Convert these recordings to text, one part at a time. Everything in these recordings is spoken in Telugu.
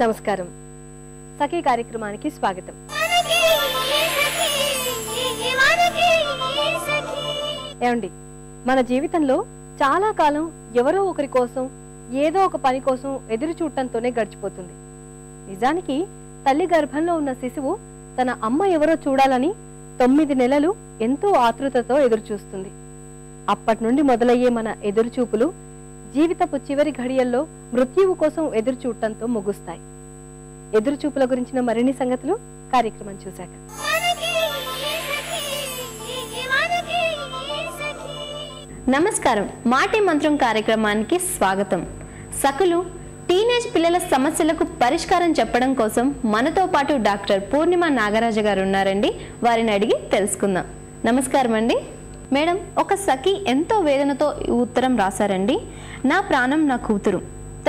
నమస్కారం. సఖీ కార్యక్రమానికి స్వాగతం. ఏమండి మన జీవితంలో చాలా కాలం ఎవరో ఒకరి కోసం ఏదో ఒక పని కోసం ఎదురు చూడటంతోనే గడిచిపోతుంది. నిజానికి తల్లి గర్భంలో ఉన్న శిశువు తన అమ్మ ఎవరో చూడాలని తొమ్మిది నెలలు ఎంతో ఆతృతతో ఎదురు చూస్తుంది అప్పటి నుండి మొదలయ్యే మన ఎదురుచూపులు జీవితపు చివరి ఘడియల్లో మృత్యువు కోసం ఎదురు చూడటంతో ముగుస్తాయి. ఎదురుచూపుల గురించిన మరిన్ని సంగతులు కార్యక్రమం చూశాక. నమస్కారం. మాటి మంత్రం కార్యక్రమానికి స్వాగతం. సకులు టీనేజ్ పిల్లల సమస్యలకు పరిష్కారం చెప్పడం కోసం మనతో పాటు డాక్టర్ పూర్ణిమ నాగరాజు గారు ఉన్నారండి. వారిని అడిగి తెలుసుకుందాం. నమస్కారం అండి మేడం ఒక సఖి ఎంతో వేదనతో ఉత్తరం రాశారండి. నా ప్రాణం నా కూతురు.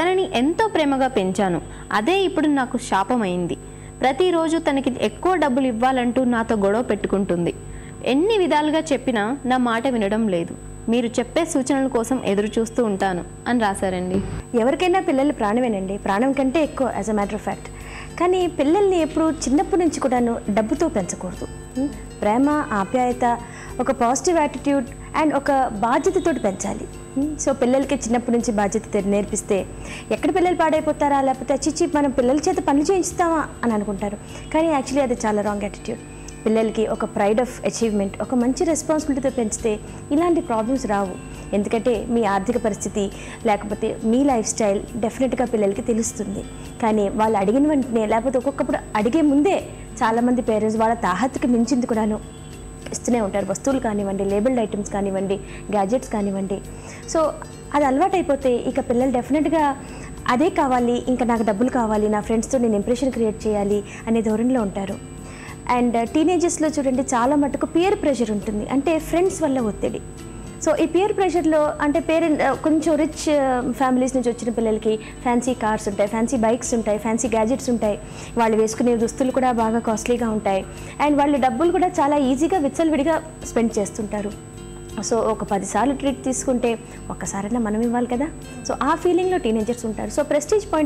తనని ఎంతో ప్రేమగా పెంచాను. అదే ఇప్పుడు నాకు శాపమైంది. ప్రతిరోజు తనకి ఎక్కువ డబ్బులు ఇవ్వాలంటూ నాతో గొడవ పెట్టుకుంటుంది. ఎన్ని విధాలుగా చెప్పినా నా మాట వినడం లేదు. మీరు చెప్పే సూచనల కోసం ఎదురు చూస్తూ ఉంటాను అని రాశారండి. ఎవరికైనా పిల్లలు ప్రాణమేనండి. ప్రాణం కంటే ఎక్కువ as a matter of fact కానీ పిల్లల్ని ఎప్పుడు చిన్నప్పటి నుంచి కూడాను డబ్బుతో పెంచకూడదు. ప్రేమ ఆప్యాయత ఒక పాజిటివ్ యాటిట్యూడ్ అండ్ ఒక బాధ్యతతో పెంచాలి. సో పిల్లలకి చిన్నప్పటి నుంచి బాధ్యత నేర్పిస్తే ఎక్కడ పిల్లలు పాడైపోతారా? లేకపోతే చిచ్చి మనం పిల్లల చేత పనులు చేయిస్తామా? అని అనుకుంటారు. కానీ యాక్చువల్లీ అది చాలా రాంగ్ యాటిట్యూడ్. పిల్లలకి ఒక ప్రైడ్ ఆఫ్ అచీవ్మెంట్ ఒక మంచి రెస్పాన్సిబిలిటీతో పెంచితే ఇలాంటి ప్రాబ్లమ్స్ రావు. ఎందుకంటే మీ ఆర్థిక పరిస్థితి లేకపోతే మీ లైఫ్ స్టైల్ డెఫినెట్గా పిల్లలకి తెలుస్తుంది. కానీ వాళ్ళు అడిగిన వెంటనే లేకపోతే ఒక్కొక్కప్పుడు అడిగే ముందే చాలామంది పేరెంట్స్ వాళ్ళ తాహత్తుకి మించింది కూడాను ఇస్తూనే ఉంటారు. వస్తువులు కానివ్వండి లేబుల్డ్ ఐటమ్స్ కానివ్వండి గ్యాజెట్స్ కానివ్వండి. సో అది అలవాటైపోతే ఇక పిల్లలు డెఫినెట్గా అదే కావాలి ఇంకా నాకు డబ్బులు కావాలి నా ఫ్రెండ్స్తో నేను ఇంప్రెషన్ క్రియేట్ చేయాలి అనే ధోరణిలో ఉంటారు. అండ్ టీనేజెస్లో uh, చూడండి చాలా మటుకు పియర్ ప్రెషర్ ఉంటుంది. అంటే ఫ్రెండ్స్ వల్ల ఒత్తిడి. సో ఈ పియర్ ప్రెషర్లో అంటే పేరెంట్ uh, కొంచెం రిచ్ ఫ్యామిలీస్ uh, నుంచి వచ్చిన పిల్లలకి ఫ్యాన్సీ కార్స్ ఉంటాయి ఫ్యాన్సీ బైక్స్ ఉంటాయి ఫ్యాన్సీ గ్యాజెట్స్ ఉంటాయి. వాళ్ళు వేసుకునే దుస్తులు కూడా బాగా కాస్ట్లీగా ఉంటాయి. అండ్ వాళ్ళు డబ్బులు కూడా చాలా ఈజీగా విచ్చలవిడిగా స్పెండ్ చేస్తుంటారు. సో ఒక పదిసార్లు ట్రీట్ తీసుకుంటే ఒక్కసారైనా మనం ఇవ్వాలి కదా? సో ఆ ఫీలింగ్లో టీనేజర్స్ ఉంటారు. So prestige point